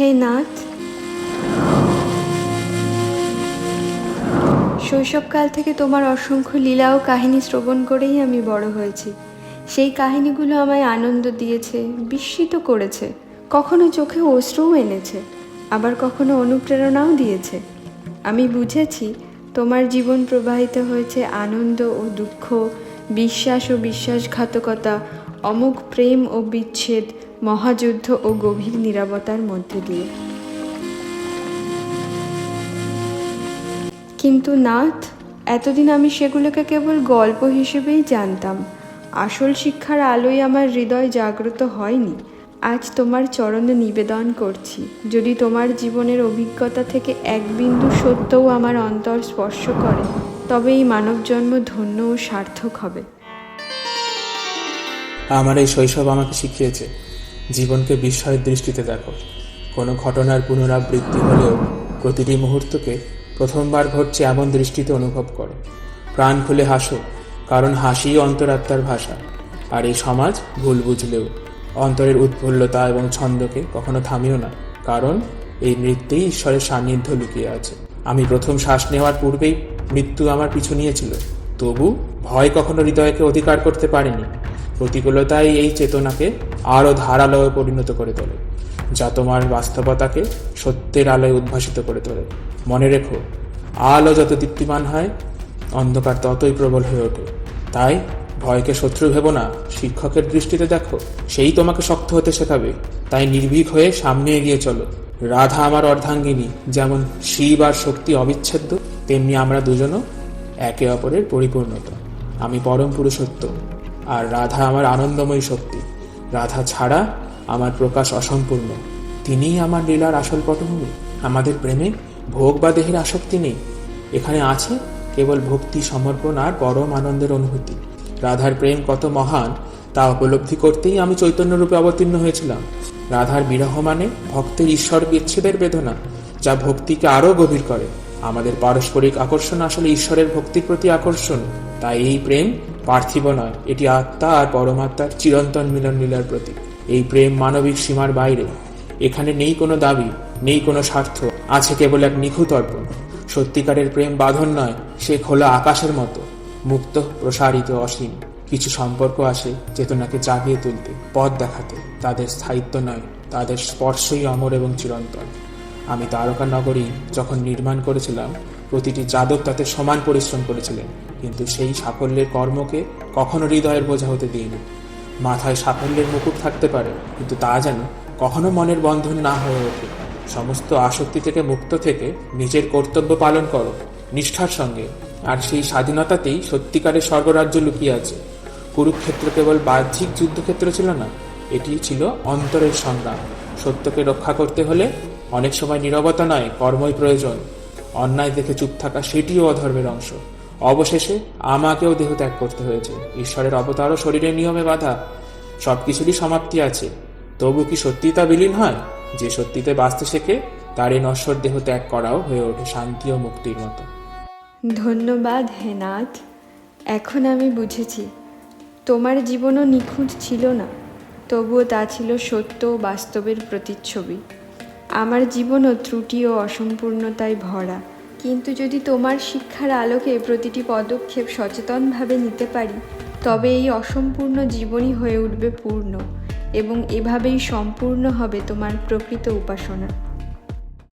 হে নাথ শৈশবকাল থেকে তোমার অসংখ্য লীলা ও কাহিনী শ্রবণ করেই আমি বড় হয়েছি। সেই কাহিনীগুলো আমায় আনন্দ দিয়েছে, বিস্মিত করেছে। কখনো চোখে অশ্রুও এনেছে, আবার কখনো অনুপ্রেরণাও দিয়েছে। আমি বুঝেছি তোমার জীবন প্রবাহিত হয়েছে আনন্দ ও দুঃখ, বিশ্বাস ও বিশ্বাসঘাতকতা, অমোঘ প্রেম ও বিচ্ছেদ মহাযুদ্ধ ও গভীর নিরাপত্তার মধ্যে দিয়ে। কিন্তু নাথ, এতদিন আমি সেগুলোকে কেবল গল্প হিসেবেই জানতাম। আসল শিক্ষার আলোয় আমার হৃদয় জাগ্রত হয়নি। আজ তোমার চরণে নিবেদন করছি, যদি তোমার জীবনের অভিজ্ঞতা থেকে এক বিন্দু সত্যও আমার অন্তর স্পর্শ করে, তবে এই মানবজন্ম ধন্য ও সার্থক হবে। আমার এই শৈশব আমাকে শিখিয়েছে। জীবনকে বিস্ময়ের দৃষ্টিতে দেখো। কোনো ঘটনার পুনরাবৃত্তি হলেও প্রতিটি মুহূর্তকে প্রথমবার ঘটছে এমন দৃষ্টিতে অনুভব করো। প্রাণ খুলে হাসো, কারণ হাসিই অন্তরাত্মার ভাষা। আর এই সমাজ ভুল বুঝলেও, অন্তরের উৎফুল্লতা এবং ছন্দকে কখনো থামিও না, কারণ এই নৃত্যেই ঈশ্বরের সান্নিধ্য লুকিয়ে আছে। আমি প্রথম শ্বাস নেওয়ার পূর্বেই মৃত্যু আমার পিছু নিয়েছিল, তবু ভয় কখনো হৃদয়কে অধিকার করতে পারেনি। প্রতিকূলতাই এই চেতনাকে আরও ধারালয়ে পরিণত করে তোলে, যা তোমার বাস্তবতাকে সত্যের আলোয় উদ্ভাসিত করে তোলে। মনে রেখো, আলো যত দীপ্তিমান হয়, অন্ধকার ততই প্রবল হয়ে ওঠে। তাই ভয়কে শত্রু ভেব না, শিক্ষকের দৃষ্টিতে দেখো, সেই তোমাকে শক্ত হতে শেখাবে। তাই নির্ভীক হয়ে সামনে এগিয়ে চলো। রাধা আমার অর্ধাঙ্গিনী, যেমন শিব আর শক্তি অবিচ্ছেদ্য, তেমনি আমরা দুজনও একে অপরের পরিপূর্ণতা। আমি পরম পুরুষত্ব আর রাধা আমার আনন্দময় শক্তি। রাধা ছাড়া আমার প্রকাশ অসম্পূর্ণ। তিনিই আমার লীলার আসল পটভূমি। আমাদের প্রেমে ভোগ বা দেহের আসক্তি নেই। এখানে আছে কেবল ভক্তি, সমর্পণ আর পরম আনন্দের অনুভূতি। রাধার প্রেম কত মহান, তা উপলব্ধি করতেই আমি চৈতন্যরূপে অবতীর্ণ হয়েছিলাম। রাধার বিরহ মানে ভক্তের ঈশ্বর বিচ্ছেদের বেদনা, যা ভক্তিকে আরও গভীর করে। আমাদের পারস্পরিক আকর্ষণ আসলে ঈশ্বরের ভক্তির প্রতি আকর্ষণ। তাই এই প্রেম পার্থিব নয়, এটি আত্মা আর পরমাত্মার চিরন্তন মিলন লীলার প্রতীক। এই প্রেম মানবিক সীমার বাইরে। এখানে নেই কোনো দাবি, নেই কোনো স্বার্থ, আছে কেবল এক নিখুঁত অর্পণ। সত্যিকারের প্রেম বাঁধন নয়, সে খোলা আকাশের মতো। মুক্ত, প্রসারিত, অসীম। কিছু সম্পর্ক আসে চেতনাকে জাগিয়ে তুলতে, পথ দেখাতে। তাদের স্থায়িত্ব নয়, তাদের স্পর্শই অমর এবং চিরন্তন। আমি তারকা নগরী যখন নির্মাণ করেছিলাম, প্রতিটি যাদব তাতে সমান পরিশ্রম করেছিলেন, কিন্তু সেই সাফল্যের কর্মকে কখনো হৃদয়ের বোঝা হতে দিইনি। মাথায় সাফল্যের মুকুট থাকতে পারে, কিন্তু তা যেন কখনো মনের বন্ধন না হয়ে ওঠে। সমস্ত আসক্তি থেকে মুক্ত থেকে নিজের কর্তব্য পালন করো, নিষ্ঠার সঙ্গে। আর সেই স্বাধীনতাতেই সত্যিকারের স্বর্গরাজ্য লুকিয়ে আছে। কুরুক্ষেত্র কেবল বাহ্যিক যুদ্ধক্ষেত্র ছিল না এটি ছিল অন্তরের সংগ্রাম। সত্যকে রক্ষা করতে হলে অনেক সময় নীরবতা নয়, কর্মই প্রয়োজন। অন্যায় দেখে চুপ থাকা সেটিও অধর্মের অংশ। অবশেষে আমাকেও দেহ ত্যাগ করতে হয়েছে। ঈশ্বরের অবতারও শরীরের নিয়মে বাধা। সবকিছুরই সমাপ্তি আছে। তবু কি সত্যি তা বিলীন হয়? যে সত্যিতে বাঁচতে শেখে তার এই নশ্বর দেহ ত্যাগ করাও হয়ে ওঠে শান্তি ও মুক্তির মতো। ধন্যবাদ হে নাথ। এখন আমি বুঝেছি, তোমার জীবনও নিখুঁত ছিল না। তবুও তা ছিল সত্য ও বাস্তবের প্রতিচ্ছবি। আমার জীবনও ত্রুটি ও অসম্পূর্ণতায় ভরা। কিন্তু যদি তোমার শিক্ষার আলোকে প্রতিটি পদক্ষেপ সচেতনভাবে নিতে পারি, তবে এই অসম্পূর্ণ জীবনই হয়ে উঠবে পূর্ণ এবং এভাবেই সম্পূর্ণ হবে তোমার প্রকৃত উপাসনা।